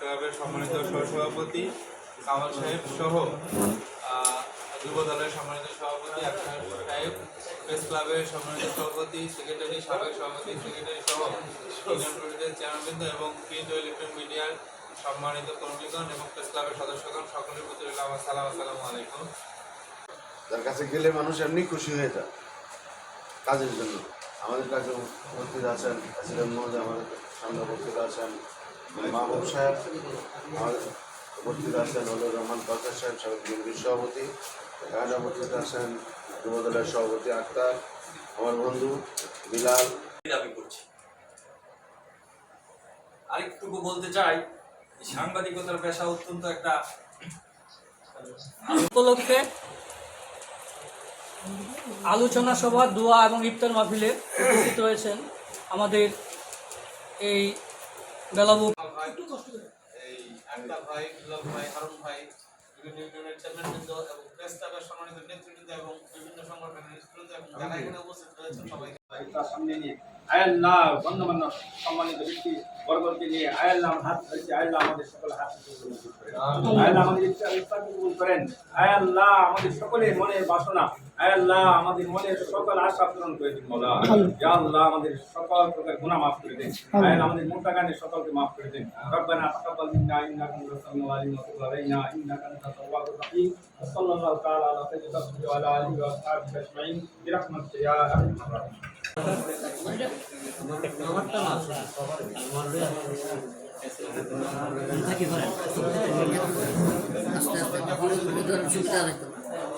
ক্লাবের সম্মানিত সহসভাপতি কামাল সাহেব সহ যুব দলের সম্মানিত সভাপতি আখতার সাহেব, প্রেস ক্লাবের সম্মানিত সভাপতি, সেক্রেটারি, সাবেক সভাপতি, সেক্রেটারি সহ ইউনিয়ন পরিষদের চেয়ারম্যানবৃন্দ এবং প্রিন্ট ও ইলেকট্রনিক মিডিয়ার সম্মানিত কর্মীগণ এবং প্রেস ক্লাবের সদস্যগণ, সকলের প্রতি রইল আমার সালাম, আসসালামু আলাইকুম। যার কাছে গেলে মানুষ এমনি খুশি হয়ে যায় কাজের জন্য। আমাদের কাছে উপস্থিত আছেন প্রেসিডেন্ট আমাদের সামনে উপস্থিত আছেন মাহবুব সাহেব উপস্থিত আছেন হলুর রহমান সাহেব সাবেক বিএনপির সভাপতি এখানে উপস্থিত আছেন যুবদলের সভাপতি আক্তার আমার বন্ধু বিলাল। দাবি করছি। আরেকটুকু বলতে চাই সাংবাদিকতার পেশা অত্যন্ত একটা উপলক্ষে আলোচনা সভা দোয়া এবং ইফতার মাহফিলে উপস্থিত রয়েছেন আমাদের এই বেলাবু এই আক্তার ভাই দুলাল ভাই হারুন ভাই বিভিন্ন ইউনিয়নের চেয়ারম্যানবৃন্দ এবং প্রেস ক্লাবের সম্মানিত নেতৃবৃন্দ এবং বিভিন্ন সংগঠনের নেতৃবৃন্দ এবং যারা এখানে উপস্থিত রয়েছেন সবাইকে। সামনে নিয়ে আয়াল্লাহ গণ্যমান্য সম্মানিত ব্যক্তি বর্গকে নিয়ে আয়াল্লাহ হাত ধরেছে আয়াল্লাহ আমাদের সকল হাত আয়াল্লাহ আমাদের ইচ্ছা ইচ্ছাকে কবুল করেন। আয়াল্লাহ আমাদের সকলের মনের বাসনা আল্লাহ আমাদের মনের সকল আশা পূরণ করে দিন মোলা আমাদের সকল প্রকার গুনাহ maaf করে দিন আয় আমাদের মোটা গানে সকলকে মাফ করে দিন রব্বানা তাকাব্বাল মিন্না ইন্নাকা আনতাস সামিউল আলিম ওয়া সাল্লাল্লাহু তাআলা আলা সাইয়্যিদিনা মুহাম্মাদ ওয়া আলা আলিহি ওয়া আসহাবিহি আজমাইন বিরাহমাতিকা ইয়া আরহামার রাহিম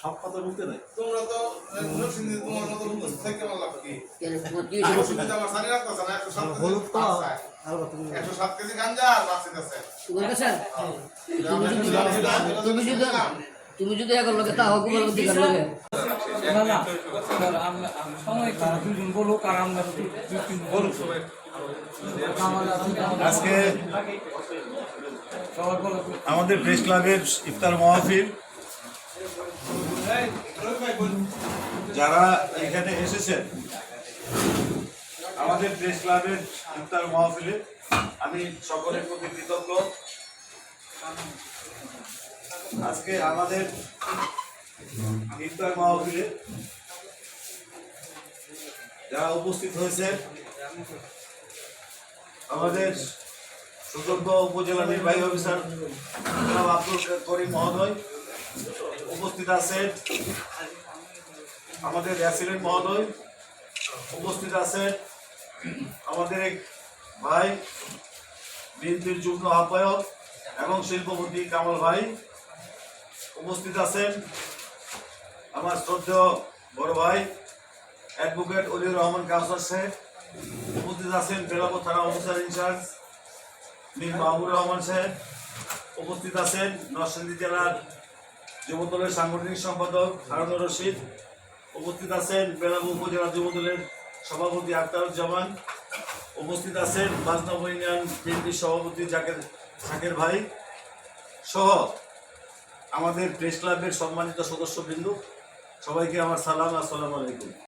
সব কি অবস্থা তোমরা তো নরসিংদী তোমার মতো উপস্থিত থেকে আমার লাভ কি। কেন তোমার কি হয়েছে? তুমি আমার সারি রাখতেছ না একশো সাত হলুদ তো একশো সাত কেজি গাঞ্জা আর বাঁচিত আছে তুমি যদি তুমি এখন লোকে তা হকুমের মধ্যে কার লাগে না না সময় খারাপ দুজন বলুক আর আমরা দুই তিন আজকে আমাদের প্রেস ক্লাবের ইফতার মাহফিল যারা এখানে এসেছেন, আমাদের প্রেস ক্লাবের ইফতার মাহফিলে আমি সকলের প্রতি কৃতজ্ঞ। আজকে আমাদের ইফতার মাহফিলে যারা উপস্থিত হয়েছে, আমাদের সুযোগ্য উপজেলা নির্বাহী অফিসার আব্দুল করিম মহোদয় উপস্থিত আছেন আমাদের অ্যাসিডেন্ট মহোদয়, উপস্থিত আছেন আমাদের এক ভাই, বিএনপির যুগ্ম আহ্বায়ক এবং শিল্পপতি কামাল ভাই উপস্থিত আছেন। আমার শ্রদ্ধেয় বড় ভাই অ্যাডভোকেট অলিউর রহমান কাউসার সাহেব উপস্থিত আছেন বেলাবো থানা officer in charge Mir Mahbur Rahman সাহেব উপস্থিত আছেন, নরসিংদী জেলার যুবদলের সাংগঠনিক সম্পাদক হারুনুর রশিদ। উপস্থিত আছেন বেলাবু উপজেলা যুবদলের সভাপতি আখতারুজ্জামান। উপস্থিত আছেন বাজনব ইউনিয়ন বিএনপির সভাপতি জাকের সাকের ভাই সহ আমাদের প্রেস ক্লাবের সম্মানিত সদস্যবৃন্দ। সবাইকে আমার সালাম, আসসালামু আলাইকুম।